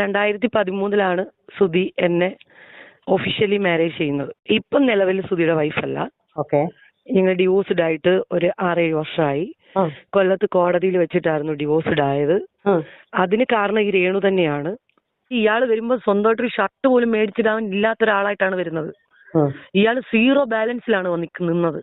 രണ്ടായിരത്തി പതിമൂന്നിലാണ് സുധി എന്നെ officially marriage ചെയ്യുന്നത്. ഇപ്പം നിലവിൽ സുധിയുടെ വൈഫല്ല ഓക്കെ. ഞങ്ങൾ ഡിവോഴ്സ്ഡ് ആയിട്ട് ഒരു ആറേഴ് വർഷമായി കൊല്ലത്ത് കോടതിയിൽ വെച്ചിട്ടായിരുന്നു ഡിവോഴ്സ്ഡ് ആയത്. അതിന് കാരണം ഈ രേണു തന്നെയാണ്. ഇയാൾ വരുമ്പോൾ സ്വന്തമായിട്ടൊരു ഷർട്ട് പോലും മേടിച്ചിടാൻ ഇല്ലാത്ത ഒരാളായിട്ടാണ് വരുന്നത്. ഇയാൾ സീറോ ബാലൻസിലാണ് വന്ന് നിന്നത്.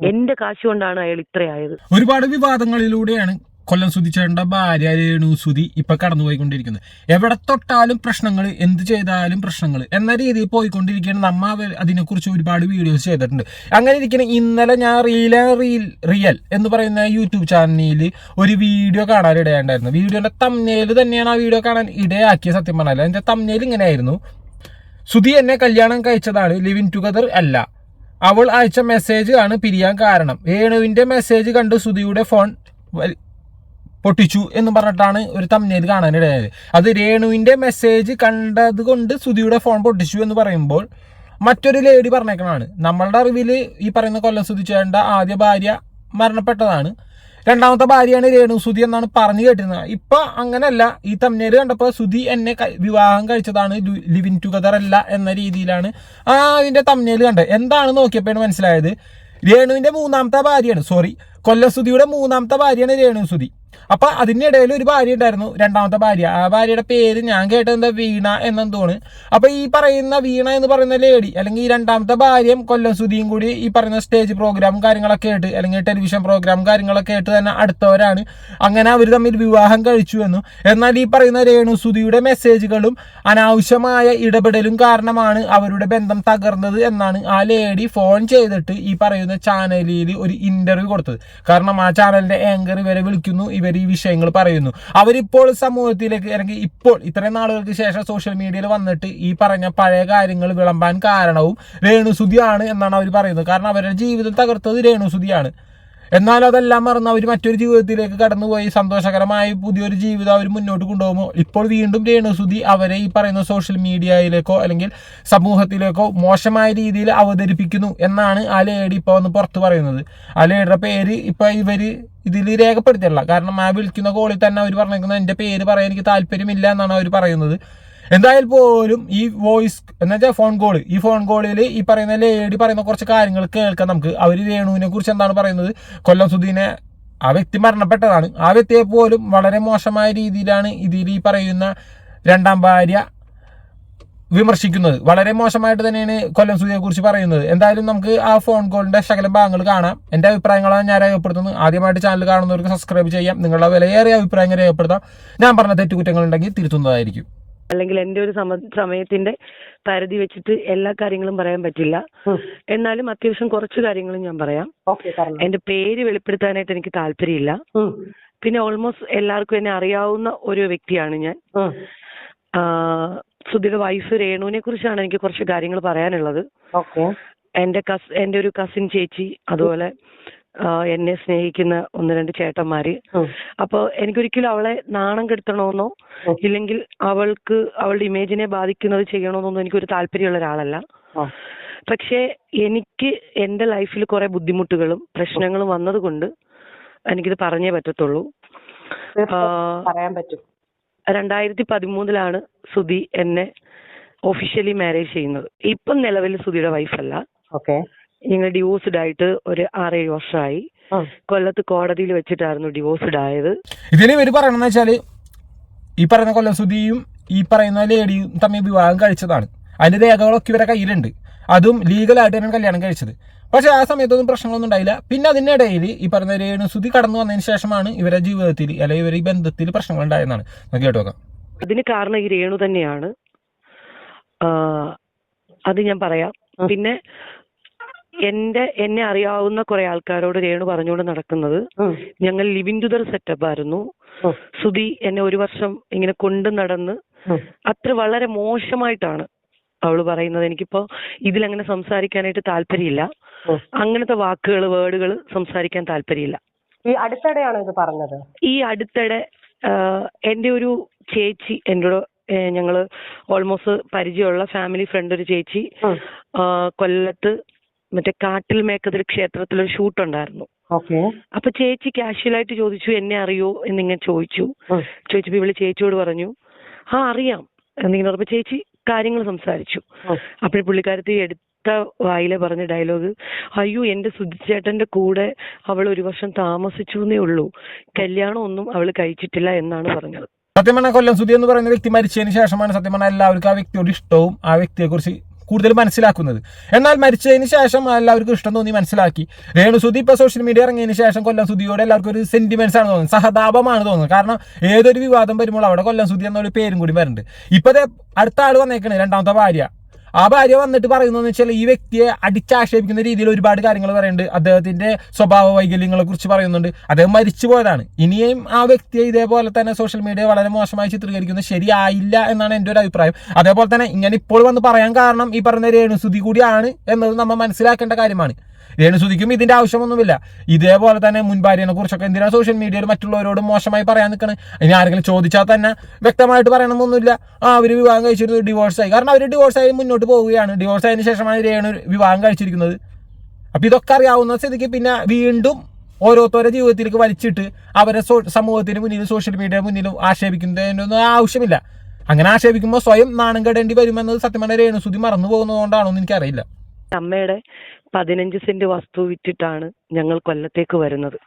എന്റെ കാശ് കൊണ്ടാണ് അയാൾ ഇത്രയായത്. ഒരുപാട് വിവാദങ്ങളിലൂടെയാണ് കൊല്ലം സുധിച്ചേട്ടന്റെ ഭാര്യ രേണു സുധി ഇപ്പൊ കടന്നുപോയിക്കൊണ്ടിരിക്കുന്നത് എവിടെ തൊട്ടാലും പ്രശ്നങ്ങൾ എന്ത് ചെയ്താലും പ്രശ്നങ്ങൾ എന്ന രീതിയിൽ പോയിക്കൊണ്ടിരിക്കുകയാണ്. നമ്മ അതിനെക്കുറിച്ച് ഒരുപാട് വീഡിയോസ് ചെയ്തിട്ടുണ്ട്. അങ്ങനെ ഇരിക്കുന്ന ഇന്നലെ ഞാൻ റീൽ റീൽ റിയൽ എന്ന് പറയുന്ന യൂട്യൂബ് ചാനലിൽ ഒരു വീഡിയോ കാണാൻ ഇടയുണ്ടായിരുന്നു. വീഡിയോന്റെ തമ്നേൽ തന്നെയാണ് ആ വീഡിയോ കാണാൻ ഇടയാക്കിയ സത്യം പറഞ്ഞാൽ എന്റെ തമ്മേൽ ഇങ്ങനെ ആയിരുന്നു സുധി എന്നെ കല്യാണം കഴിച്ചതാണ്. ലിവിൻ ടുഗദർ അല്ല. അവൾ അയച്ച മെസ്സേജ് ആണ് പിരിയാൻ കാരണം. രേണുവിന്റെ മെസ്സേജ് കണ്ട് സുധിയുടെ ഫോൺ പൊട്ടിച്ചു എന്ന് പറഞ്ഞിട്ടാണ് ഒരു തമ്മിൽ കാണാനിടയായത്. അത് രേണുവിന്റെ മെസ്സേജ് കണ്ടത് കൊണ്ട് സുധിയുടെ ഫോൺ പൊട്ടിച്ചു എന്ന് പറയുമ്പോൾ മറ്റൊരു ലേഡി പറഞ്ഞേക്കണാണ് നമ്മളുടെ അറിവിൽ ഈ പറയുന്ന കൊല്ലം സുധിച്ചേണ്ട ആദ്യ ഭാര്യ മരണപ്പെട്ടതാണ്. രണ്ടാമത്തെ ഭാര്യയാണ് രേണു സുധി എന്നാണ് പറഞ്ഞു കേട്ടിരുന്നത്. ഇപ്പൊ അങ്ങനല്ല. ഈ തമ്മിൽ കണ്ടപ്പോൾ സുധി എന്നെ വിവാഹം കഴിച്ചതാണ്. ലിവിൻ ടുഗദർ അല്ല എന്ന രീതിയിലാണ് ആ അതിന്റെ തമ്മിൽ കണ്ടത്. എന്താണ് നോക്കിയപ്പോഴാണ് മനസ്സിലായത് രേണുവിന്റെ മൂന്നാമത്തെ ഭാര്യയാണ്. സോറി കൊല്ലസുധിയുടെ മൂന്നാമത്തെ ഭാര്യയാണ് രേണു സുധി. അപ്പൊ അതിനിടയിൽ ഒരു ഭാര്യ ഉണ്ടായിരുന്നു രണ്ടാമത്തെ ഭാര്യ. ആ ഭാര്യയുടെ പേര് ഞാൻ കേട്ടത് എന്താ വീണ എന്നെന്തോണ് അപ്പൊ ഈ പറയുന്ന വീണ എന്ന് പറയുന്ന ലേഡി അല്ലെങ്കിൽ ഈ രണ്ടാമത്തെ ഭാര്യയും കൊല്ലം സുധിയും കൂടി ഈ പറയുന്ന സ്റ്റേജ് പ്രോഗ്രാം കാര്യങ്ങളൊക്കെ ആയിട്ട് അല്ലെങ്കിൽ ടെലിവിഷൻ പ്രോഗ്രാം കാര്യങ്ങളൊക്കെ ആയിട്ട് തന്നെ അടുത്തവരാണ്. അങ്ങനെ അവർ തമ്മിൽ വിവാഹം കഴിച്ചു എന്നും. എന്നാൽ ഈ പറയുന്ന രേണു സുധിയുടെ മെസ്സേജുകളും അനാവശ്യമായ ഇടപെടലും കാരണമാണ് അവരുടെ ബന്ധം തകർന്നത് എന്നാണ് ആ ലേഡി ഫോൺ ചെയ്തിട്ട് ഈ പറയുന്ന ചാനലിൽ ഒരു ഇന്റർവ്യൂ കൊടുത്തത്. കാരണം ആ ചാനലിന്റെ ആങ്കർ ഇവരെ വിളിക്കുന്നു. ഇവർ ഈ വിഷയങ്ങൾ പറയുന്നു. അവരിപ്പോൾ സമൂഹത്തിലേക്ക് അല്ലെങ്കിൽ ഇപ്പോൾ ഇത്രയും നാളുകൾക്ക് ശേഷം സോഷ്യൽ മീഡിയയിൽ വന്നിട്ട് ഈ പറഞ്ഞ പഴയ കാര്യങ്ങൾ വിളമ്പാൻ കാരണവും രേണുസുതിയാണ് എന്നാണ് അവർ പറയുന്നത്. കാരണം അവരുടെ ജീവിതം തകർത്തത് രേണുസുതിയാണ് എന്നാൽ അതെല്ലാം മറന്ന് അവർ മറ്റൊരു ജീവിതത്തിലേക്ക് കടന്നുപോയി. സന്തോഷകരമായി പുതിയൊരു ജീവിതം അവർ മുന്നോട്ട് കൊണ്ടുപോകുമോ ഇപ്പോൾ വീണ്ടും രേണുസുതി അവരെ ഈ പറയുന്ന സോഷ്യൽ മീഡിയയിലേക്കോ അല്ലെങ്കിൽ സമൂഹത്തിലേക്കോ മോശമായ രീതിയിൽ അവതരിപ്പിക്കുന്നു എന്നാണ് ആ ലേഡി ഇപ്പോൾ വന്ന് പുറത്ത് പറയുന്നത്. ആ ലേഡിയുടെ പേര് ഇപ്പോൾ ഇവർ ഇതിൽ രേഖപ്പെടുത്തില്ല കാരണം ആ വിളിക്കുന്ന കോളിൽ തന്നെ അവർ പറഞ്ഞിരിക്കുന്നത് എന്റെ പേര് പറയാൻ എനിക്ക് താല്പര്യമില്ല എന്നാണ് അവർ പറയുന്നത്. എന്തായാലും പോലും ഈ വോയിസ് എന്ന് വെച്ചാൽ ഫോൺ കോൾ ഈ ഫോൺ കോളിൽ ഈ പറയുന്ന ലേഡി പറയുന്ന കുറച്ച് കാര്യങ്ങൾ കേൾക്കാം നമുക്ക്. അവർ രേണുവിനെ കുറിച്ച് എന്താണ് പറയുന്നത്? കൊല്ലം സുധീനെ ആ വ്യക്തി മരണപ്പെട്ടതാണ്. ആ വ്യക്തിയെ പോലും വളരെ മോശമായ രീതിയിലാണ് ഇതിൽ ഈ പറയുന്ന രണ്ടാം ഭാര്യ വിമർശിക്കുന്നത്. വളരെ മോശമായിട്ട് തന്നെയാണ് കൊല്ലം സുധിയെ കുറിച്ച് പറയുന്നത്. എന്തായാലും നമുക്ക് ആ ഫോൺ കോളിന്റെ ശകലം ഭാഗങ്ങൾ കാണാം. എന്റെ അഭിപ്രായങ്ങളാണ് ഞാൻ രേഖപ്പെടുത്തുന്നത്. ആദ്യമായിട്ട് ചാനൽ കാണുന്നവർക്ക് സബ്സ്ക്രൈബ് ചെയ്യാം. നിങ്ങളുടെ വിലയേറിയ അഭിപ്രായങ്ങൾ രേഖപ്പെടുത്താം. ഞാൻ പറഞ്ഞ തെറ്റുകുറ്റങ്ങൾ ഉണ്ടെങ്കിൽ തിരുത്തുന്നതായിരിക്കും. അല്ലെങ്കിൽ എന്റെ ഒരു സമ സമയത്തിന്റെ പരിധി വെച്ചിട്ട് എല്ലാ കാര്യങ്ങളും പറയാൻ പറ്റില്ല. എന്നാലും അത്യാവശ്യം കുറച്ച് കാര്യങ്ങളും ഞാൻ പറയാം. എന്റെ പേര് വെളിപ്പെടുത്താനായിട്ട് എനിക്ക് താല്പര്യമില്ല. പിന്നെ ഓൾമോസ്റ്റ് എല്ലാവർക്കും എന്നെ അറിയാവുന്ന ഒരു വ്യക്തിയാണ് ഞാൻ. സുധിയുടെ വൈഫ് രേണുവിനെ കുറിച്ചാണ് എനിക്ക് കുറച്ച് കാര്യങ്ങൾ പറയാനുള്ളത്. എന്റെ കസ് എന്റെ ഒരു കസിൻ ചേച്ചി അതുപോലെ എന്നെ സ്നേഹിക്കുന്ന ഒന്ന് രണ്ട് ചേട്ടന്മാര്. അപ്പൊ എനിക്കൊരിക്കലും അവളെ നാണം കെടുത്തണമെന്നോ ഇല്ലെങ്കിൽ അവൾക്ക് അവളുടെ ഇമേജിനെ ബാധിക്കുന്നത് ചെയ്യണമെന്നൊന്നും എനിക്കൊരു താല്പര്യമുള്ള ഒരാളല്ല. പക്ഷേ എനിക്ക് എന്റെ ലൈഫിൽ കുറെ ബുദ്ധിമുട്ടുകളും പ്രശ്നങ്ങളും വന്നതുകൊണ്ട് എനിക്കിത് പറഞ്ഞേ പറ്റത്തുള്ളൂ. പറയാൻ പറ്റും. രണ്ടായിരത്തി പതിമൂന്നിലാണ് സുധി എന്നെ ഒഫീഷ്യലി മാരേജ് ചെയ്യുന്നത്. ഇപ്പം നിലവിൽ സുധിയുടെ വൈഫല്ല ഓക്കെ ഞങ്ങൾ ഡിവോഴ്സ്ഡ് ആയിട്ട് ഒരു ആറേഴ് വർഷമായി കൊല്ലത്ത് കോടതിയിൽ വെച്ചിട്ടായിരുന്നു ഡിവോഴ്സ്ഡ് ആയത്. ഇതിൽ ഇവർ പറയണമെന്ന് വെച്ചാൽ ഈ പറയുന്ന കൊല്ലം സുധിയും ഈ പറയുന്ന ലേഡിയും തമ്മിൽ വിവാഹം കഴിച്ചതാണ്. അതിന്റെ രേഖകളൊക്കെ ഇവരെ കയ്യിലുണ്ട്. അതും ലീഗലായിട്ട് തന്നെ കല്യാണം കഴിച്ചത്. പക്ഷെ ആ സമയത്തൊന്നും പ്രശ്നങ്ങളൊന്നും ഉണ്ടായില്ല. പിന്നെ അതിനിടയിൽ ഈ പറഞ്ഞ രേണുസുതി കടന്നു വന്നതിന് ശേഷമാണ് ഇവരുടെ ജീവിതത്തിൽ അല്ലെങ്കിൽ ഇവർ ഈ ബന്ധത്തിൽ പ്രശ്നങ്ങൾ ഉണ്ടായെന്നാണ് നമുക്ക് കേട്ടു നോക്കാം. അതിന് കാരണം ഈ രേണു തന്നെയാണ്. അത് ഞാൻ പറയാം. പിന്നെ എന്റെ എന്നെ അറിയാവുന്ന കുറെ ആൾക്കാരോട് രേണു പറഞ്ഞുകൊണ്ട് നടക്കുന്നത് ഞങ്ങൾ ലിവിൻ ടുദർ സെറ്റപ്പ് ആയിരുന്നു സുധി എന്നെ ഒരു വർഷം ഇങ്ങനെ കൊണ്ടു നടന്ന് അത്ര വളരെ മോശമായിട്ടാണ് അവൾ പറയുന്നത്. എനിക്കിപ്പോ ഇതിലങ്ങനെ സംസാരിക്കാനായിട്ട് താല്പര്യമില്ല. അങ്ങനത്തെ വാക്കുകൾ വേർഡുകൾ സംസാരിക്കാൻ താല്പര്യമില്ല. ഈ അടുത്തിടെയാണോ ഇത് പറഞ്ഞത്? ഈ അടുത്തിടെ എന്റെ ഒരു ചേച്ചി എന്നോട് ഞങ്ങൾ ഓൾമോസ്റ്റ് പരിചയമുള്ള ഫാമിലി ഫ്രണ്ട് ഒരു ചേച്ചി കൊല്ലത്ത് മറ്റേ കാട്ടിൽ മേക്കതിൽ ക്ഷേത്രത്തിൽ ഒരു ഷൂട്ട് ഉണ്ടായിരുന്നു ഓക്കെ. അപ്പൊ ചേച്ചി കാഷ്വലായിട്ട് ചോദിച്ചു എന്നെ അറിയോ? എന്നിങ്ങനെ ചോദിച്ചു. ചോദിച്ചപ്പോ ഇവൾ ചേച്ചിയോട് പറഞ്ഞു ആ അറിയാം. എന്നിങ്ങനെ പറഞ്ഞപ്പോ ചേച്ചി കാര്യങ്ങൾ സംസാരിച്ചു. അപ്പോഴും പുള്ളിക്കാരത്തി എടുത്ത വായിലെ പറഞ്ഞ ഡയലോഗ് അയ്യോ എന്റെ സുധിച്ചേട്ടന്റെ കൂടെ അവൾ ഒരു വർഷം താമസിച്ചു എന്നേ ഉള്ളൂ. കല്യാണം ഒന്നും അവൾ കഴിച്ചിട്ടില്ല എന്നാണ് പറഞ്ഞത്. സത്യം പറഞ്ഞാൽ കൊല്ലം സുധി എന്ന് പറയുന്ന വ്യക്തി മരിച്ചതിന് ശേഷമാണ് സത്യം പറഞ്ഞാൽ എല്ലാവർക്കും ആ വ്യക്തിയോട് ഇഷ്ടവും ആ വ്യക്തിയെക്കുറിച്ച് കൂടുതൽ മനസ്സിലാക്കുന്നത്. എന്നാൽ മരിച്ചതിന് ശേഷം എല്ലാവർക്കും ഇഷ്ടം തോന്നി മനസ്സിലാക്കി. രേണുസുതി ഇപ്പൊ സോഷ്യൽ മീഡിയ ഇറങ്ങിയതിന് ശേഷം കൊല്ലം സുധിയോട് എല്ലാവർക്കും ഒരു സെന്റിമെന്റ്സ് ആണ് തോന്നുന്നത്. സഹതാപമാണ് തോന്നുന്നത്. കാരണം ഏതൊരു വിവാദം വരുമ്പോൾ അവിടെ കൊല്ലം സുധി എന്നൊരു പേരും കൂടി വരുന്നുണ്ട്. ഇപ്പൊ ദേ അടുത്ത ആൾ വന്നേക്കണ് രണ്ടാമത്തെ ഭാര്യ. ആ ഭാര്യ വന്നിട്ട് പറയുന്നതെന്ന് വെച്ചാൽ ഈ വ്യക്തിയെ അടിച്ചാക്ഷേപിക്കുന്ന രീതിയിൽ ഒരുപാട് കാര്യങ്ങൾ പറയുന്നുണ്ട്. അദ്ദേഹത്തിന്റെ സ്വഭാവ വൈകല്യങ്ങളെ കുറിച്ച് പറയുന്നുണ്ട്. അദ്ദേഹം മരിച്ചു പോയതാണ്. ഇനിയും ആ വ്യക്തിയെ ഇതേപോലെ തന്നെ സോഷ്യൽ മീഡിയ വളരെ മോശമായി ചിത്രീകരിക്കുന്നത് ശരിയായില്ല എന്നാണ് എന്റെ ഒരു അഭിപ്രായം. അതേപോലെ തന്നെ ഇങ്ങനെ ഇപ്പോൾ വന്ന് പറയാൻ കാരണം ഈ പറഞ്ഞ രേണുസുതി കൂടിയാണ് എന്നത് നമ്മൾ മനസ്സിലാക്കേണ്ട കാര്യമാണ്. രേണുസുതിക്കും ഇതിന്റെ ആവശ്യമൊന്നുമില്ല. ഇതേപോലെ തന്നെ മുൻ ഭാര്യനെ കുറിച്ചൊക്കെ എന്തിനാണ് സോഷ്യൽ മീഡിയയിൽ മറ്റുള്ളവരോട് മോശമായി പറയാൻ നിൽക്കണേ ഇനി ആരെങ്കിലും ചോദിച്ചാൽ തന്നെ വ്യക്തമായിട്ട് പറയണമെന്നൊന്നുമില്ല ആ അവർ വിവാഹം കഴിച്ചിരുന്നു ഡിവോഴ്സ് ആയി. കാരണം അവർ ഡിവോഴ്സ് ആയി മുന്നോട്ട് പോവുകയാണ്. ഡിവോഴ്സ് ആയതിനു ശേഷമാണ് രേണു വിവാഹം കഴിച്ചിരിക്കുന്നത്. അപ്പൊ ഇതൊക്കെ അറിയാവുന്ന സ്ഥിതിക്ക് പിന്നെ വീണ്ടും ഓരോരുത്തരുടെ ജീവിതത്തിലേക്ക് വലിച്ചിട്ട് അവരെ സമൂഹത്തിന് മുന്നിൽ സോഷ്യൽ മീഡിയ മുന്നിലും ആക്ഷേപിക്കുന്നതിനൊന്നും ആവശ്യമില്ല. അങ്ങനെ ആക്ഷേപിക്കുമ്പോൾ സ്വയം നാണം കെടേണ്ടി വരുമെന്നത് സത്യം പറഞ്ഞാൽ രേണുസുതി മറന്നു പോകുന്നതുകൊണ്ടാണോ എന്ന് എനിക്കറിയില്ല. അമ്മയുടെ പതിനഞ്ച് സെന്റ് വസ്തു വിറ്റിട്ടാണ് ഞങ്ങൾ കൊല്ലത്തേക്ക് വരുന്നത്.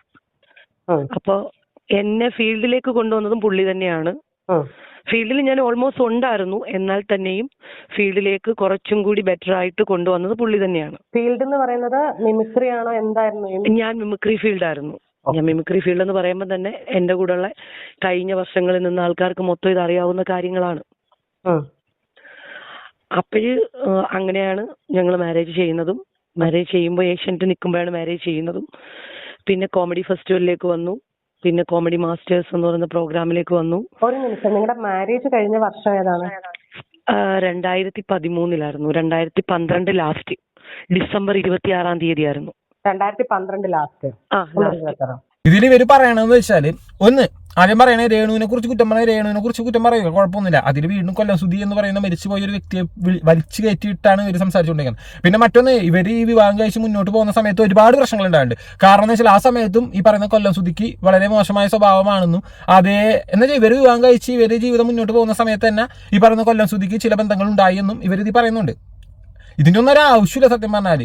അപ്പൊ എന്നെ ഫീൽഡിലേക്ക് കൊണ്ടുവന്നതും പുള്ളി തന്നെയാണ്. ഫീൽഡിൽ ഞാൻ ഓൾമോസ്റ്റ് ഉണ്ടായിരുന്നു. എന്നാൽ തന്നെയും ഫീൽഡിലേക്ക് കുറച്ചും കൂടി ബെറ്റർ ആയിട്ട് കൊണ്ടുവന്നത് പുള്ളി തന്നെയാണ്. ഫീൽഡ് എന്ന് പറയുന്നത് മിമിക്രി ആണോ എന്തായിരുന്നു? ഞാൻ മിമിക്രി ഫീൽഡ് ആയിരുന്നു. ഞാൻ മിമിക്രി ഫീൽഡ് എന്ന് പറയുമ്പോൾ തന്നെ എന്റെ കൂടെയുള്ള കഴിഞ്ഞ വർഷങ്ങളിൽ നിന്ന് ആൾക്കാർക്ക് മൊത്തം ഇത് അറിയാവുന്ന കാര്യങ്ങളാണ്. അപ്പോഴ് അങ്ങനെയാണ് ഞങ്ങൾ മാരേജ് ചെയ്യുന്നതും. മാരേജ് ചെയ്യുമ്പോൾ ഏഷ്യന്റ് നിൽക്കുമ്പോഴാണ് മാരേജ് ചെയ്യുന്നതും. പിന്നെ കോമഡി ഫെസ്റ്റിവലിലേക്ക് വന്നു. പിന്നെ കോമഡി മാസ്റ്റേഴ്സ് എന്ന് പറയുന്ന പ്രോഗ്രാമിലേക്ക് വന്നു. ഒരു നിമിഷം നിങ്ങളുടെ മാരേജ് കഴിഞ്ഞ വർഷം ഏതാണ്? രണ്ടായിരത്തി പതിമൂന്നിലായിരുന്നു രണ്ടായിരത്തി പന്ത്രണ്ട് ലാസ്റ്റ് ഡിസംബർ ഇരുപത്തി ആറാം തീയതി ആയിരുന്നു രണ്ടായിരത്തി പന്ത്രണ്ട് ലാസ്റ്റ് ആ ലാസ്റ്റ് ഇതിൽ ഇവർ പറയണമെന്ന് വെച്ചാൽ ഒന്ന് ആദ്യം പറയണേ രേണുവിനെ കുറിച്ച് കുറ്റം പറയുക രേണുവിനെ കുറിച്ച് കുറ്റം പറയുക കുഴപ്പമൊന്നുമില്ല. അതിൽ വീണ്ടും കൊല്ലം സുധി എന്ന് പറയുന്ന മരിച്ചു പോയ ഒരു വ്യക്തിയെ വലിച്ചു കയറ്റിയിട്ടാണ് ഇവർ സംസാരിച്ചുകൊണ്ടിരിക്കുന്നത് പിന്നെ മറ്റൊന്ന് ഇവർ ഈ വിവാഹം കഴിച്ച് മുന്നോട്ട് പോകുന്ന സമയത്ത് ഒരുപാട് പ്രശ്നങ്ങൾ ഉണ്ടായിട്ടുണ്ട്. കാരണം എന്ന് വെച്ചാൽ ആ സമയത്തും ഈ പറയുന്ന കൊല്ലം സുധിക്ക് വളരെ മോശമായ സ്വഭാവമാണെന്നും അതേ എന്ന് വെച്ചാൽ ഇവർ വിവാഹം കഴിച്ച് ഇവർ ജീവിതം മുന്നോട്ട് പോകുന്ന സമയത്ത് തന്നെ ഈ പറയുന്ന കൊല്ലം സുധിക്ക് ചില ബന്ധങ്ങൾ ഉണ്ടായി എന്നും ഇവരിത് പറയുന്നുണ്ട്. ഇതിന്റെ ഒന്നും ആവശ്യമില്ല സത്യം പറഞ്ഞാൽ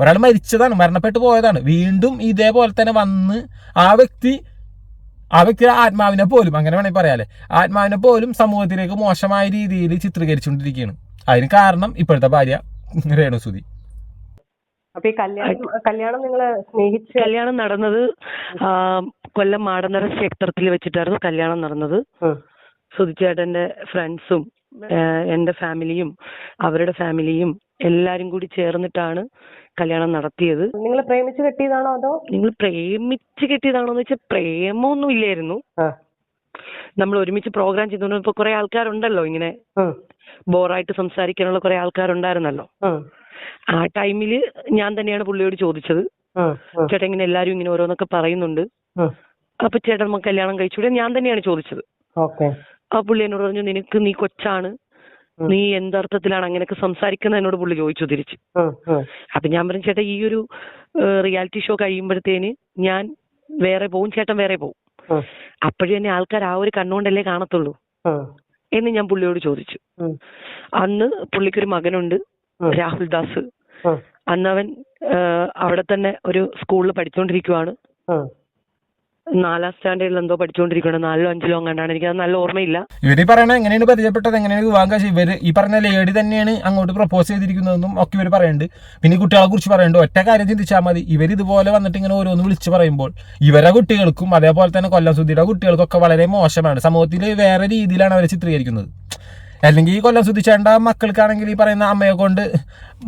ഒരാൾ മരിച്ചതാണ് മരണപ്പെട്ടു പോയതാണ്. വീണ്ടും ഇതേപോലെ തന്നെ വന്ന് ആ വ്യക്തി ആ വ്യക്തിയുടെ ആത്മാവിനെ പോലും അങ്ങനെ വേണമെങ്കിൽ പറയാല്ലേ ആത്മാവിനെ പോലും സമൂഹത്തിലേക്ക് മോശമായ രീതിയിൽ ചിത്രീകരിച്ചുകൊണ്ടിരിക്കുകയാണ്. അതിന് കാരണം ഇപ്പോഴത്തെ ഭാര്യ രേണുസുതി. അപ്പൊ ഈ കല്യാണം കല്യാണം നിങ്ങൾ സ്നേഹിച്ച് കല്യാണം നടന്നത് കൊല്ലം മാടനര ക്ഷേത്രത്തിൽ വെച്ചിട്ടായിരുന്നു കല്യാണം നടന്നത്. സുതിച്ചേട്ടന്റെ സുധിച്ചേട്ടന്റെ ഫ്രണ്ട്സും എന്റെ ഫാമിലിയും അവരുടെ ഫാമിലിയും എല്ലാരും കൂടി ചേർന്നിട്ടാണ് കല്യാണം നടത്തിയത് നിങ്ങൾ പ്രേമിച്ച് കെട്ടിയതാണോ അതോ നിങ്ങൾ പ്രേമിച്ച് കെട്ടിയതാണോ എന്ന് വെച്ചാൽ പ്രേമൊന്നും ഇല്ലായിരുന്നു നമ്മൾ ഒരുമിച്ച് പ്രോഗ്രാം ചെയ്തുകൊണ്ട് ഇപ്പൊ കുറെ ആൾക്കാരുണ്ടല്ലോ ഇങ്ങനെ ബോറായിട്ട് സംസാരിക്കാനുള്ള കുറെ ആൾക്കാരുണ്ടായിരുന്നല്ലോ. ആ ടൈമിൽ ഞാൻ തന്നെയാണ് പുള്ളിയോട് ചോദിച്ചത് ഉം. ഉം. ചേട്ടാ ഇങ്ങനെ എല്ലാരും ഇങ്ങനെ ഓരോന്നൊക്കെ പറയുന്നുണ്ട്. അപ്പൊ ചേട്ടൻ നമുക്ക് കല്യാണം കഴിച്ചൂടെ ഞാൻ തന്നെയാണ് ചോദിച്ചത് ഓക്കെ ആ പുള്ളി എന്നോട് പറഞ്ഞു നിനക്ക് നീ കൊച്ചാണ്. നീ എന്തർത്ഥത്തിലാണ് അങ്ങനെയൊക്കെ സംസാരിക്കുന്നത് എന്നോട് പുള്ളി ചോദിച്ചു തിരിച്ച്. അപ്പൊ ഞാൻ പറഞ്ഞു ചേട്ടാ ഈ ഒരു റിയാലിറ്റി ഷോ കഴിയുമ്പോഴത്തേന് ഞാൻ വേറെ പോവും ചേട്ടൻ വേറെ പോവും. അപ്പോഴും തന്നെ ആൾക്കാർ ആ ഒരു കണ്ണുകൊണ്ടല്ലേ കാണത്തുള്ളൂ എന്ന് ഞാൻ പുള്ളിയോട് ചോദിച്ചു. അന്ന് പുള്ളിക്കൊരു മകനുണ്ട്. രാഹുൽ ദാസ്. അന്ന് അവൻ അവിടെ തന്നെ ഒരു സ്കൂളിൽ പഠിച്ചുകൊണ്ടിരിക്കുവാണ്. നാലാം സ്റ്റാൻഡേർഡിൽ എന്തോ പഠിച്ചുകൊണ്ടിരിക്കണം നാലിലോ അഞ്ചിലോ അങ്ങാണ്ടാണ് എനിക്ക് അത് നല്ല ഓർമ്മയില്ല. ഇവർ ഈ പറയണ എങ്ങനെയാണ് പരിചയപ്പെട്ടത്? എങ്ങനെയാണ് വിവാഹം ഇവർ ഈ പറഞ്ഞ ലേഡി തന്നെയാണ് അങ്ങോട്ട് പ്രപ്പോസ് ചെയ്തിരിക്കുന്നതെന്നും ഒക്കെ ഇവർ പറയുന്നുണ്ട് പിന്നെ കുട്ടികളെ കുറിച്ച് പറയുന്നുണ്ട് ഒറ്റ കാര്യം ചിന്തിച്ചാൽ മതി. ഇവർ ഇതുപോലെ വന്നിട്ട് ഇങ്ങനെ ഓരോന്ന് വിളിച്ച് പറയുമ്പോൾ ഇവരെ കുട്ടികൾക്കും അതേപോലെ തന്നെ കൊല്ലം സുധിയുടെ കുട്ടികൾക്കൊക്കെ വളരെ മോശമാണ്. സമൂഹത്തിൽ വേറെ രീതിയിലാണ് അവരെ ചിത്രീകരിക്കുന്നത്. അല്ലെങ്കിൽ ഈ കൊല്ലം സുധിച്ചേണ്ട മക്കൾക്കാണെങ്കിൽ ഈ പറയുന്ന അമ്മയെ കൊണ്ട്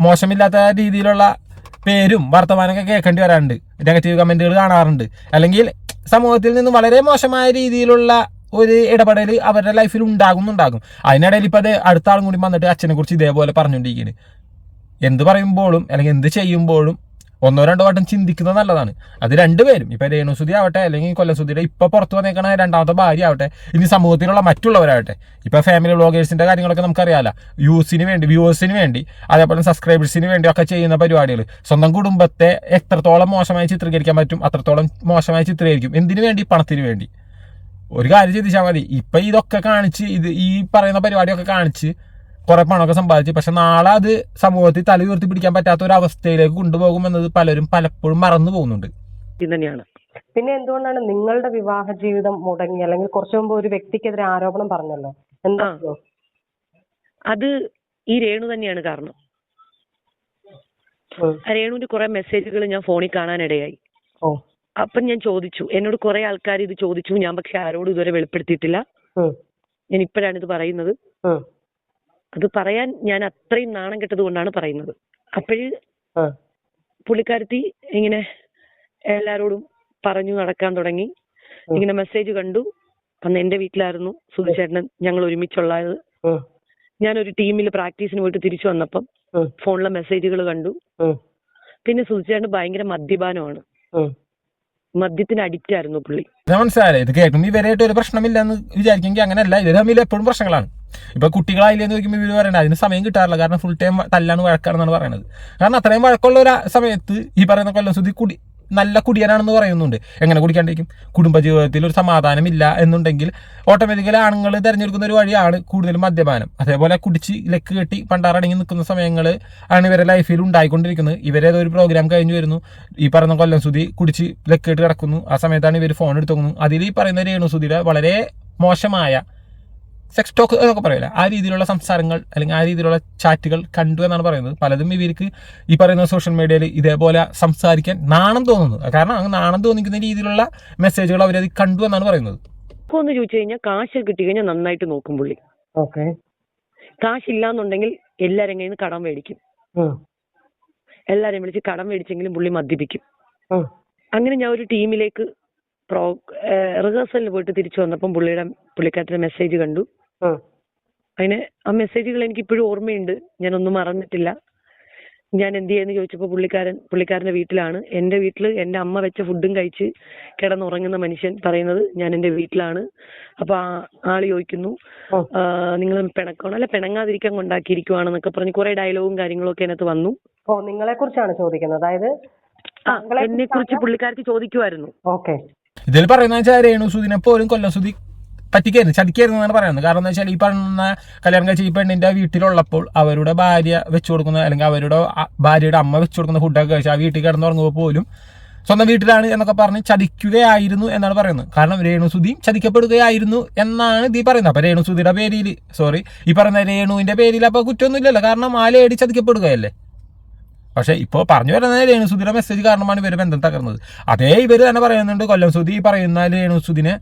മോശമില്ലാത്ത രീതിയിലുള്ള പേരും വർത്തമാനമൊക്കെ കേൾക്കേണ്ടി വരാറുണ്ട്. നെഗറ്റീവ് കമന്റുകൾ കാണാറുണ്ട്. അല്ലെങ്കിൽ സമൂഹത്തിൽ നിന്ന് വളരെ മോശമായ രീതിയിലുള്ള ഒരു ഇടപെടൽ അവരുടെ ലൈഫിൽ ഉണ്ടാകുന്നുണ്ടാകും. അതിനിടയിൽ ഇപ്പം അത് അടുത്ത ആളും കൂടി വന്നിട്ട് അച്ഛനെ കുറിച്ച് ഇതേപോലെ പറഞ്ഞുകൊണ്ടിരിക്കുന്നത് എന്ത് പറയുമ്പോഴും അല്ലെങ്കിൽ എന്ത് ചെയ്യുമ്പോഴും ഒന്നോ രണ്ടോ വട്ടം ചിന്തിക്കുന്നത് നല്ലതാണ്. അത് രണ്ടുപേരും. ഇപ്പൊ രേണുസുതി ആവട്ടെ അല്ലെങ്കിൽ കൊല്ലസുതിയുടെ ഇപ്പൊ പുറത്തു വന്നേക്കണ രണ്ടാമത്തെ ഭാര്യ ആവട്ടെ ഇനി സമൂഹത്തിലുള്ള മറ്റുള്ളവരാവട്ടെ. ഇപ്പൊ ഫാമിലി വ്ളോഗേഴ്സിന്റെ കാര്യങ്ങളൊക്കെ നമുക്കറിയാലോ. വ്യൂസിന് വേണ്ടി വ്യൂവേഴ്സിന് വേണ്ടി അതേപോലെ സബ്സ്ക്രൈബേഴ്സിന് വേണ്ടി ഒക്കെ ചെയ്യുന്ന പരിപാടികൾ സ്വന്തം കുടുംബത്തെ എത്രത്തോളം മോശമായി ചിത്രീകരിക്കാൻ പറ്റും അത്രത്തോളം മോശമായി ചിത്രീകരിക്കും. എന്തിനു വേണ്ടി? പണത്തിന് വേണ്ടി. ഒരു കാര്യം ചിന്തിച്ചാൽ മതി. ഇപ്പൊ ഇതൊക്കെ കാണിച്ച് ഇത് ഈ പറയുന്ന പരിപാടിയൊക്കെ കാണിച്ച് കുറെ പണമൊക്കെ സമ്പാദിച്ച്. പക്ഷെ നാളെ അത് സമൂഹത്തിൽ തല ഉയർത്തി പിടിക്കാൻ പറ്റാത്ത ഒരു അവസ്ഥയിലേക്ക് കൊണ്ടുപോകും എന്നത് പലരും പലപ്പോഴും മറന്നു പോകുന്നുണ്ട്. തന്നെയാണ്. പിന്നെ എന്തുകൊണ്ടാണ് നിങ്ങളുടെ വിവാഹ ജീവിതം മുടങ്ങി? അല്ലെങ്കിൽ കുറച്ചു മുമ്പ് ഒരു വ്യക്തിക്കെതിരെ ആരോപണം പറഞ്ഞല്ലോ. എന്താ. അത് ഈ രേണു തന്നെയാണ് കാരണം. രേണുവിന്റെ കുറെ മെസ്സേജുകൾ ഞാൻ ഫോണിൽ കാണാനിടയായി. അപ്പൊ അപ്പം ഞാൻ ചോദിച്ചു. എന്നോട് കുറെ ആൾക്കാർ ഇത് ചോദിച്ചു. ഞാൻ പക്ഷെ ആരോടും ഇതുവരെ വെളിപ്പെടുത്തിയിട്ടില്ല. ഞാൻ ഇപ്പോഴാണ് ഇത് പറയുന്നത്. അത് പറയാൻ ഞാൻ അത്രയും നാണം കെട്ടത് കൊണ്ടാണ് പറയുന്നത് അപ്പോഴ്. പുള്ളിക്കാരത്തി ഇങ്ങനെ എല്ലാരോടും പറഞ്ഞു നടക്കാൻ തുടങ്ങി ഇങ്ങനെ മെസ്സേജ് കണ്ടു അന്ന് എന്റെ വീട്ടിലായിരുന്നു സുധിചേട്ടൻ ഞങ്ങൾ ഒരുമിച്ചുള്ളത് ഞാൻ ഞാനൊരു ടീമിൽ പ്രാക്ടീസിന് പോയിട്ട് തിരിച്ചു വന്നപ്പം. ഫോണിലെ മെസ്സേജുകൾ കണ്ടു. പിന്നെ സുധിചേട്ടൻ ഭയങ്കര മദ്യപാനമാണ്. മദ്യത്തിന് അഡിക്റ്റ് ആയിരുന്നു പുള്ളി. മനസ്സിലായില്ലേ? ഇത് കേൾക്കുമ്പോൾ ഇവരായിട്ട് ഒരു പ്രശ്നമില്ലെന്ന് വിചാരിക്കുമെങ്കിൽ അങ്ങനെയല്ല ഇവർ തമ്മിൽ എപ്പോഴും പ്രശ്നങ്ങളാണ്. ഇപ്പൊ കുട്ടികളായില്ലേ എന്ന് ചോദിക്കുമ്പോൾ ഇവർ പറയുന്നത് അതിന് സമയം കിട്ടാറില്ല. കാരണം ഫുൾ ടൈം തല്ലാണ് വഴക്കാണെന്നാണ് പറയുന്നത്. കാരണം അത്രയും വഴക്കമുള്ള ഒരു സമയത്ത് ഈ പറയുന്ന കൊല്ലം സുധി കുടി നല്ല കുടിയനാണെന്ന് പറയുന്നുണ്ട്. എങ്ങനെ കുടിക്കാണ്ടിരിക്കും? കുടുംബജീവിതത്തിൽ ഒരു സമാധാനമില്ല എന്നുണ്ടെങ്കിൽ ഓട്ടോമാറ്റിക്കലി ആണുങ്ങൾ തിരഞ്ഞെടുക്കുന്ന ഒരു വഴിയാണ് കൂടുതലും മദ്യപാനം. അതേപോലെ കുടിച്ച് ലക്ക് കെട്ടി പണ്ടാറടങ്ങി നിൽക്കുന്ന സമയങ്ങൾ ആണ് ഇവരെ ലൈഫിൽ ഉണ്ടായിക്കൊണ്ടിരിക്കുന്നത്. ഇവരേതോ ഒരു പ്രോഗ്രാം കഴിഞ്ഞു വരുന്നു. ഈ പറയുന്ന കൊല്ലം സുതി കുടിച്ച് ലക്ക് കെട്ടി കിടക്കുന്നു. ആ സമയത്താണ് ഇവർ ഫോൺ എടുത്തു അതിൽ ഈ പറയുന്ന രേണു സുതിയുടെ വളരെ മോശമായ സെക്സ് ടോക്ക് എന്നൊക്കെ പറയില്ല? ആ രീതിയിലുള്ള സംസാരങ്ങൾ അല്ലെങ്കിൽ ആ രീതിയിലുള്ള ചാറ്റുകൾ കണ്ടു എന്നാണ് പറയുന്നത്. പലതും ഇവർക്ക് ഈ പറയുന്ന സോഷ്യൽ മീഡിയയിൽ ഇതേപോലെ സംസാരിക്കാൻ നാണം തോന്നുന്നു. കാരണം അങ്ങ് നാണം തോന്നിക്കുന്ന രീതിയിലുള്ള മെസ്സേജുകൾ അവരത് കണ്ടു എന്നാണ് പറയുന്നത്. ഒന്ന് ചോദിച്ചു കഴിഞ്ഞാൽ കാശ് കിട്ടി കഴിഞ്ഞാൽ നന്നായിട്ട് നോക്കും പുള്ളി. ഓക്കെ. കാശില്ലാന്നുണ്ടെങ്കിൽ എല്ലാരും കയ്യിൽ നിന്ന് കടം മേടിക്കും. എല്ലാരെയും വിളിച്ച് കടം മേടിച്ചെങ്കിലും പുള്ളി മദ്യപിക്കും. അങ്ങനെ ഞാൻ ഒരു ടീമിലേക്ക് പ്രോ റിഹേഴ്സലിന് പോയിട്ട് തിരിച്ചു വന്നപ്പം പുള്ളിയുടെ പുള്ളിക്കാരത്തിന്റെ മെസ്സേജ് കണ്ടു. അതിന് ആ മെസ്സേജുകൾ എനിക്ക് ഇപ്പോഴും ഓർമ്മയുണ്ട്. ഒന്നും മറന്നിട്ടില്ല. ഞാൻ എന്ത് ചെയ്യാന്ന് ചോദിച്ചപ്പോൾ പുള്ളിക്കാരൻ പുള്ളിക്കാരന്റെ വീട്ടിലാണ്. എന്റെ വീട്ടിൽ എന്റെ അമ്മ വെച്ച ഫുഡും കഴിച്ച് കിടന്നുറങ്ങുന്ന മനുഷ്യൻ പറയുന്നത് ഞാൻ എന്റെ വീട്ടിലാണ്. അപ്പൊ ആ ആൾ ചോദിക്കുന്നു. നിങ്ങൾ പിണക്കണം അല്ല പിണങ്ങാതിരിക്കാൻ കൊണ്ടാക്കിയിരിക്കുവാണെന്നൊക്കെ പറഞ്ഞ് കുറെ ഡയലോഗും കാര്യങ്ങളും ഒക്കെ അതിനകത്ത് വന്നു. ഓ നിങ്ങളെ കുറിച്ചാണ് ചോദിക്കുന്നത്. അതായത് ആ എന്നെ കുറിച്ച് പുള്ളിക്കാരത്തി ചോദിക്കുമായിരുന്നു ഓക്കെ. ഇതിൽ പറയുന്ന വെച്ചാൽ രേണു സുദിനെ പോലും കൊല്ലം സുധി പറ്റിക്കായിരുന്നു ചതിക്കായിരുന്നു എന്നാണ് പറയുന്നത്. കാരണം എന്താ വെച്ചാൽ ഈ പറഞ്ഞ കല്യാണം കഴിച്ച ഈ പെണ്ണിന്റെ വീട്ടിലുള്ളപ്പോൾ അവരുടെ ഭാര്യ വെച്ചു കൊടുക്കുന്ന അല്ലെങ്കിൽ അവരുടെ ഭാര്യയുടെ അമ്മ വെച്ചു കൊടുക്കുന്ന ഫുഡൊക്കെ കഴിച്ച് ആ വീട്ടിൽ കിടന്നുറങ്ങുമ്പോൾ പോലും സ്വന്തം വീട്ടിലാണ് എന്നൊക്കെ പറഞ്ഞ് ചതിക്കുകയായിരുന്നു എന്നാണ് പറയുന്നത്. കാരണം രേണുസുതിയും ചതിക്കപ്പെടുകയായിരുന്നു എന്നാണ് ഇതീ പറയുന്നത്. അപ്പൊ രേണുസുതിയുടെ പേരിൽ സോറി ഈ പറയുന്ന രേണുവിന്റെ പേരിൽ അപ്പൊ കുറ്റമൊന്നുമില്ലല്ലോ. കാരണം ആ ലേഡി ചതിക്കപ്പെടുകയല്ലേ? പക്ഷേ ഇപ്പോൾ പറഞ്ഞു വരുന്നത് രേണുസുതിയുടെ മെസ്സേജ് കാരണമാണ് ഇവർ ബന്ധം തകർന്നത്. അതേ ഇവർ തന്നെ പറയുന്നുണ്ട് കൊല്ലം ഈ പറയുന്ന രേണുസുദിനെ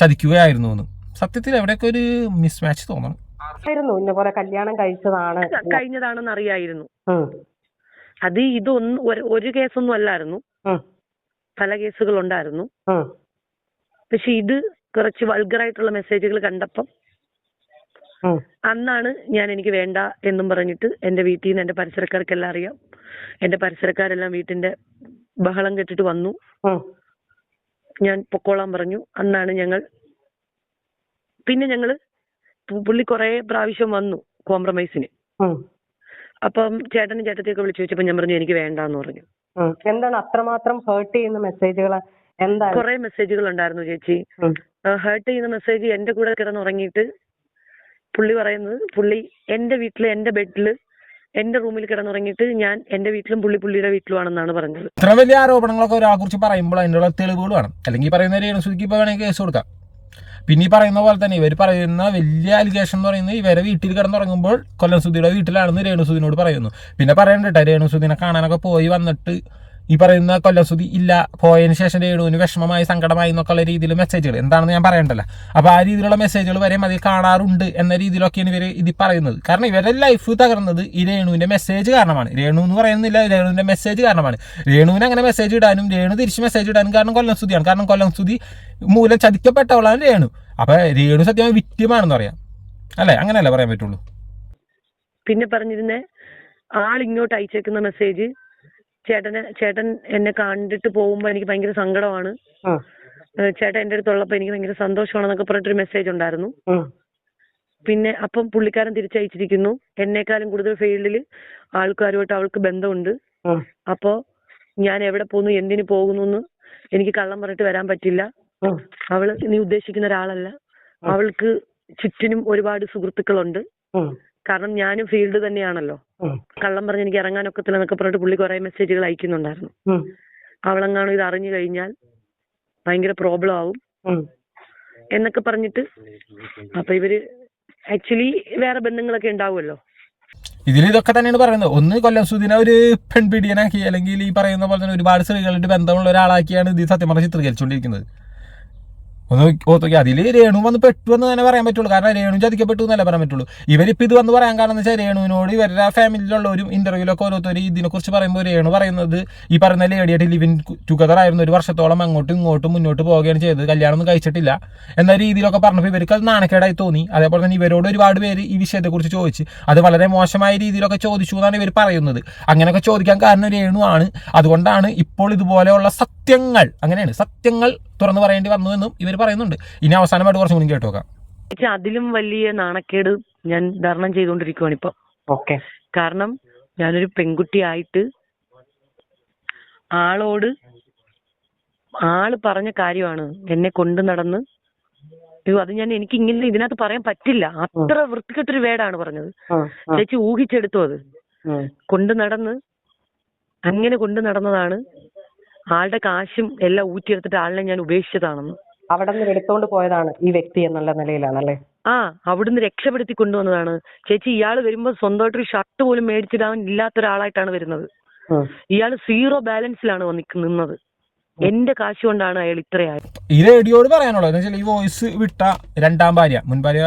ചതിക്കുകയായിരുന്നു എന്ന് സത്യത്തിൽ എവിടെയൊക്കെ ഒരു മിസ്മാച്ച് തോന്നണം ആയിരുന്നു ഇന്ന പോലെ കല്യാണം കഴിച്ചതാണ് കഴിഞ്ഞതാണെന്ന് അറിയായിരുന്നു. അത് ഇതൊന്നും ഒരു- ഒരു കേസൊന്നും അല്ലായിരുന്നു. പല കേസുകൾ ഉണ്ടായിരുന്നു. പക്ഷെ ഇത് കുറച്ച് വൾഗറായിട്ടുള്ള മെസ്സേജുകൾ കണ്ടപ്പം. അന്നാണ് ഞാൻ എനിക്ക് വേണ്ട എന്നും പറഞ്ഞിട്ട് എന്റെ വീട്ടിൽ നിന്ന് എന്റെ പരിസരക്കാർക്കെല്ലാം അറിയാം എന്റെ പരിസരക്കാരെല്ലാം വീട്ടിന്റെ ബഹളം കെട്ടിട്ട് വന്നു. ഞാൻ പൊക്കോളാൻ പറഞ്ഞു. അന്നാണ് ഞങ്ങൾ പിന്നെ ഞങ്ങൾ പുള്ളി കുറെ പ്രാവശ്യം വന്നു കോംപ്രമൈസിന്. അപ്പം ചേട്ടനും ചേട്ടത്തെയൊക്കെ വിളിച്ചു ചോദിച്ചപ്പോ ഞാൻ പറഞ്ഞു എനിക്ക് വേണ്ടാന്ന് പറഞ്ഞു. എന്താണ് അത്രമാത്രം ഹേർട്ട് ചെയ്യുന്ന മെസ്സേജുകൾ എന്താണ് കുറെ മെസ്സേജുകൾ ഉണ്ടായിരുന്നു ചേച്ചി. ഹേർട്ട് ചെയ്യുന്ന മെസ്സേജ് എന്റെ കൂടെ കിടന്നുറങ്ങിയിട്ട് പുള്ളി പറയുന്നത് പുള്ളി എന്റെ വീട്ടിൽ എന്റെ ബെഡിൽ എന്റെ റൂമിൽ കിടന്നുറങ്ങിയിട്ട് ഞാൻ എന്റെ വീട്ടിലും പുള്ളി പുള്ളിയുടെ വീട്ടിലുമാണെന്നാണ് പറഞ്ഞത്. ഇത്ര വലിയ ആരോപണങ്ങളൊക്കെ ഒരാളെ കുറിച്ച് പറയുമ്പോൾ അതിനുള്ള തെളിവുകൾ വേണം അല്ലെങ്കിൽ പറയുന്ന രേണുസുദിക്ക് വേണമെങ്കിൽ കേസ് കൊടുക്കാം. പിന്നെ ഈ പറയുന്ന പോലെ തന്നെ ഇവർ പറയുന്ന വലിയ അലിഗേഷൻ എന്ന് പറയുന്നത് ഇവരെ വീട്ടിൽ കിടന്നുറങ്ങുമ്പോൾ കൊല്ലം സുധിയുടെ വീട്ടിലാണെന്ന് രേണുസുദിനോട് പറയുന്നു. പിന്നെ പറയണ്ടട്ടെ രേണുസുദിനെ കാണാനൊക്കെ പോയി വന്നിട്ട് ഈ പറയുന്ന കൊല്ലം സുധി ഇല്ല പോയതിനു ശേഷം രേണുവിന് വിഷമമായി സങ്കടമായി എന്നൊക്കെയുള്ള രീതിയിൽ മെസ്സേജുകൾ എന്താണെന്ന് ഞാൻ പറയണ്ടല്ലോ. അപ്പോൾ ആ രീതിയിലുള്ള മെസ്സേജുകൾ വരെ മതി കാണാറുണ്ട് എന്ന രീതിയിലൊക്കെയാണ് ഇവർ ഇത് പറയുന്നത്. കാരണം ഇവരുടെ ലൈഫ് തകർന്നത് ഈ രേണുവിന്റെ മെസ്സേജ് കാരണമാണ്. രേണു എന്ന് പറയുന്നില്ല രേണുവിന്റെ മെസ്സേജ് കാരണമാണ്. രേണുവിന് അങ്ങനെ മെസ്സേജ് ഇടാനും രേണു തിരിച്ച് മെസ്സേജ് ഇടാനും കാരണം കൊല്ലം കാരണം കൊല്ലം സ്തുതി മൂലം ചതിക്കപ്പെട്ടവളാണ് രേണു. അപ്പോൾ രേണു സത്യമായി വിറ്റുമാണെന്ന് പറയാം. അല്ലേ? അങ്ങനെയല്ലേ പറയാൻ പറ്റുള്ളൂ? പിന്നെ പറഞ്ഞിരുന്നേ ആൾ ഇങ്ങോട്ട് അയച്ചേക്കുന്ന മെസ്സേജ് ചേട്ടന് ചേട്ടൻ എന്നെ കണ്ടിട്ട് പോകുമ്പോ എനിക്ക് ഭയങ്കര സങ്കടമാണ്. ചേട്ടൻ എന്റെ അടുത്തുള്ളപ്പോ എനിക്ക് ഭയങ്കര സന്തോഷമാണെന്നൊക്കെ പറഞ്ഞിട്ടൊരു മെസ്സേജ് ഉണ്ടായിരുന്നു. പിന്നെ അപ്പം പുള്ളിക്കാരൻ തിരിച്ചയച്ചിരിക്കുന്നു. എന്നെക്കാളും കൂടുതൽ ഫീൽഡിൽ ആൾക്കാരുമായിട്ട് അവൾക്ക് ബന്ധമുണ്ട്. അപ്പോ ഞാൻ എവിടെ പോകുന്നു എന്തിനു പോകുന്നു എന്ന് എനിക്ക് കള്ളം പറഞ്ഞിട്ട് വരാൻ പറ്റില്ല. അവൾ അവൾ നീ ഉദ്ദേശിക്കുന്ന ഒരാളല്ല. അവൾക്ക് ചുറ്റിനും ഒരുപാട് സുഹൃത്തുക്കളുണ്ട്. കാരണം ഞാനും ഫീൽഡ് തന്നെയാണല്ലോ. കള്ളം പറഞ്ഞ് എനിക്ക് ഇറങ്ങാനൊക്കത്തില്ല എന്നൊക്കെ പറഞ്ഞിട്ട് പുള്ളി കുറെ മെസ്സേജുകൾ അയക്കുന്നുണ്ടായിരുന്നു. അവളെങ്ങാണോ അവളെങ്ങാനും ഇത് അറിഞ്ഞു കഴിഞ്ഞാൽ ഭയങ്കര പ്രോബ്ലം ആവും. എന്നൊക്കെ പറഞ്ഞിട്ട് അപ്പൊ ഇവർ ആക്ച്വലി വേറെ ബന്ധങ്ങളൊക്കെ ഉണ്ടാവുമല്ലോ. ഇതിൽ ഇതൊക്കെ തന്നെയാണ് പറയുന്നത്. ഒന്ന് കൊല്ലം സുദിനെ ഒരു പെൺപിടിയനാക്കി അല്ലെങ്കിൽ ഈ പറയുന്ന പോലെ തന്നെ ഒരുപാട് സ്ത്രീകളുടെ ബന്ധമുള്ള ഒരാളാക്കിയാണ് ഇത് സത്യം പറഞ്ഞ ചിത്രീകരിച്ചുകൊണ്ടിരിക്കുന്നത് ഒന്ന് ഓർത്തോക്കി. അതിൽ രേണു വന്ന് പെട്ടു എന്ന് തന്നെ പറയാൻ പറ്റുള്ളൂ. കാരണം രേണു ചതിക്കപ്പെട്ടു എന്നല്ല പറയാൻ പറ്റുള്ളൂ. ഇവരിപ്പോൾ ഇത് വന്ന് പറയാൻ കാരണം എന്ന് വെച്ചാൽ രേണുവിനോട് ഇവരുടെ ഫാമിലിയിലുള്ളവരും ഇന്റർവ്യൂലൊക്കെ ഓരോരുത്തർ ഇതിനെക്കുറിച്ച് പറയുമ്പോൾ രേണു പറയുന്നത് ഈ പറയുന്ന ലേഡിയായിട്ട് ലിവിൻ ടുഗദർ ആയിരുന്നു. ഒരു വർഷത്തോളം അങ്ങോട്ടും ഇങ്ങോട്ടും മുന്നോട്ട് പോവുകയാണ് ചെയ്തത്. കല്യാണം ഒന്നും കഴിച്ചിട്ടില്ല. എന്ന രീതിയിലൊക്കെ പറഞ്ഞപ്പോൾ ഇവർക്ക് അത് നാണക്കേടായി തോന്നി. അതേപോലെ തന്നെ ഇവരോട് ഒരുപാട് പേര് ഈ വിഷയത്തെക്കുറിച്ച് ചോദിച്ച്. അത് വളരെ മോശമായ രീതിയിലൊക്കെ ചോദിച്ചു എന്നാണ് ഇവർ പറയുന്നത്. അങ്ങനെയൊക്കെ ചോദിക്കാൻ കാരണം രേണു ആണ് അതുകൊണ്ടാണ് ഇപ്പോൾ ഇതുപോലെയുള്ള സത്യങ്ങൾ അങ്ങനെയാണ് സത്യങ്ങൾ തുറന്നു പറയേണ്ടി വന്നു എന്നും ഇവർ പറയുന്നുണ്ട്. ഇനി അവസാനമായിട്ട് കുറച്ചും കൂടി കേട്ടു നോക്കാം. പക്ഷെ അതിലും വലിയ നാണക്കേട് ഞാൻ ധർണം ചെയ്തുകൊണ്ടിരിക്കുവാണ് ഇപ്പൊ. ഓക്കെ. കാരണം ഞാനൊരു പെൺകുട്ടിയായിട്ട് ആളോട് ആൾ പറഞ്ഞ കാര്യമാണ് എന്നെ കൊണ്ടു നടന്ന്. അയ്യോ അത് ഞാൻ എനിക്ക് ഇങ്ങനെ ഇതിനകത്ത് പറയാൻ പറ്റില്ല. അത്ര വൃത്തികെട്ടൊരു വേടാണ് പറഞ്ഞത്. ചേച്ചി ഊഹിച്ചെടുത്തു അത്. കൊണ്ടു നടന്ന് അങ്ങനെ കൊണ്ടു നടന്നതാണ് ആളുടെ കാശും എല്ലാം ഊറ്റിയെടുത്തിട്ട് ആളിനെ ഞാൻ ഉപേക്ഷിച്ചതാണെന്ന്. അവിടെ നിന്ന് എടുത്തോണ്ട് പോയതാണ് ഈ വ്യക്തി എന്നുള്ള നിലയിലാണല്ലേ? ആ അവിടുന്ന് രക്ഷപ്പെടുത്തി കൊണ്ടുവന്നതാണ്. ചേച്ചി ഇയാൾ വരുമ്പോ സ്വന്തമായിട്ടൊരു ഷർട്ട് പോലും മേടിച്ചിടാൻ ഇല്ലാത്ത ഒരാളായിട്ടാണ് വരുന്നത്. ഇയാൾ സീറോ ബാലൻസിലാണ് നിന്നത്. എന്റെ കാശ് കൊണ്ടാണ് അയാൾ ഇത്രയായത്. ഈ റേഡിയോട് പറയാനുള്ളത്. ഈ വോയിസ് വിട്ട രണ്ടാം ഭാര്യ മുൻ ഭാര്യ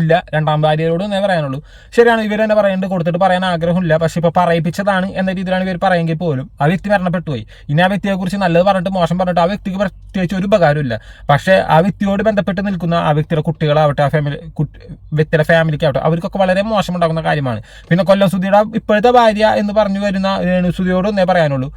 ഇല്ല. രണ്ടാം ഭാര്യയോട് എന്നേ പറയാനുള്ളൂ. ശരിയാണ് ഇവർ തന്നെ പറയേണ്ടത് കൊടുത്തിട്ട് പറയാൻ ആഗ്രഹമില്ല. പക്ഷെ ഇപ്പൊ പറയിപ്പിച്ചതാണ് എന്ന രീതിയിലാണ് ഇവർ പറയുമെങ്കിൽ പോലും ആ വ്യക്തി മരണപ്പെട്ടു പോയി ഇനി ആ വ്യക്തിയെ കുറിച്ച് നല്ലത് പറഞ്ഞിട്ട് മോശം പറഞ്ഞിട്ട് ആ വ്യക്തിക്ക് പ്രത്യേകിച്ച് ഒരു ഉപകാരമില്ല പക്ഷേ ആ വ്യക്തിയോട് ബന്ധപ്പെട്ട് നിൽക്കുന്ന ആ വ്യക്തിയുടെ കുട്ടികളാവട്ടെ ആ ഫാമിലി വ്യക്തിയുടെ ഫാമിലിക്കാവട്ടെ അവർക്കൊക്കെ വളരെ മോശം ഉണ്ടാകുന്ന കാര്യമാണ്. പിന്നെ കൊല്ലം സുധിയുടെ ഇപ്പോഴത്തെ ഭാര്യ എന്ന് പറഞ്ഞു വരുന്ന സുധിയോട് ഒന്നേ പറയാനുള്ളൂ.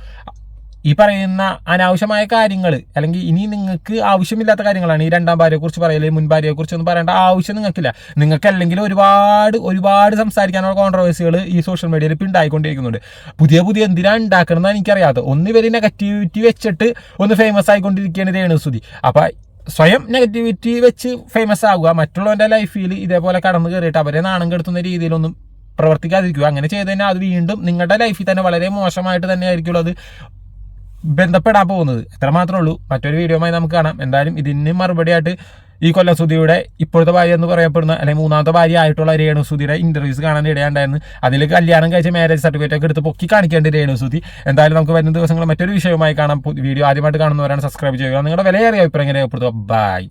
ഈ പറയുന്ന അനാവശ്യമായ കാര്യങ്ങൾ അല്ലെങ്കിൽ ഇനി നിങ്ങൾക്ക് ആവശ്യമില്ലാത്ത കാര്യങ്ങളാണ് ഈ രണ്ടാം ഭാര്യയെ കുറിച്ച് പറയൽ മുൻ ഭാര്യയെ കുറിച്ച് ഒന്നും പറയേണ്ട ആവശ്യം നിങ്ങൾക്കില്ല. നിങ്ങൾക്ക് അല്ലെങ്കിൽ ഒരുപാട് ഒരുപാട് സംസാരിക്കാനുള്ള കോൺട്രവേഴ്സികൾ ഈ സോഷ്യൽ മീഡിയയിൽ ഇപ്പം ഉണ്ടായിക്കൊണ്ടിരിക്കുന്നുണ്ട് പുതിയ പുതിയ എന്തിനാണ് ഉണ്ടാക്കണമെന്നാണ് എനിക്കറിയാത്ത. ഒന്ന് ഇവർ നെഗറ്റിവിറ്റി വെച്ചിട്ട് ഒന്ന് ഫേമസ് ആയിക്കൊണ്ടിരിക്കുകയാണ് രേണുസുതി. അപ്പൊ സ്വയം നെഗറ്റിവിറ്റി വെച്ച് ഫേമസ് ആവുക മറ്റുള്ളവന്റെ ലൈഫിൽ ഇതേപോലെ കടന്നു കയറിയിട്ട് അവരെ നാണം കെടുത്തുന്ന രീതിയിലൊന്നും പ്രവർത്തിക്കാതിരിക്കുക. അങ്ങനെ ചെയ്ത് കഴിഞ്ഞാൽ അത് വീണ്ടും നിങ്ങളുടെ ലൈഫിൽ തന്നെ വളരെ മോശമായിട്ട് തന്നെ ആയിരിക്കുള്ളൂ. അത് ബന്ധപ്പെടാൻ പോകുന്നത്. എത്ര മാത്രമേ ഉള്ളൂ. മറ്റൊരു വീഡിയോമായി നമുക്ക് കാണാം. എന്തായാലും ഇതിന് മറുപടിയായിട്ട് ഈ കൊല്ലം സുധിയുടെ ഇപ്പോഴത്തെ ഭാര്യ എന്ന് പറയപ്പെടുന്ന അല്ലെങ്കിൽ മൂന്നാമത്തെ ഭാര്യ ആയിട്ടുള്ള രേണു സുധിയുടെ ഇന്റർവ്യൂസ് കാണാൻ ഇടയുണ്ടായിരുന്നു. അതിൽ കല്യാണം കഴിച്ച മാരേജ് സർട്ടിഫിക്കറ്റ് ഒക്കെ എടുത്ത് പൊക്കി കാണിക്കേണ്ട രേണു സുധി. എന്തായാലും നമുക്ക് വരുന്ന ദിവസങ്ങൾ മറ്റൊരു വിഷയവുമായി കാണാം. വീഡിയോ ആദ്യമായിട്ട് കാണുന്നവരാണ് സബ്സ്ക്രൈബ് ചെയ്യുക. നിങ്ങളുടെ വിലയേറിയ അഭിപ്രായം രേഖപ്പെടുത്തുക. ബൈ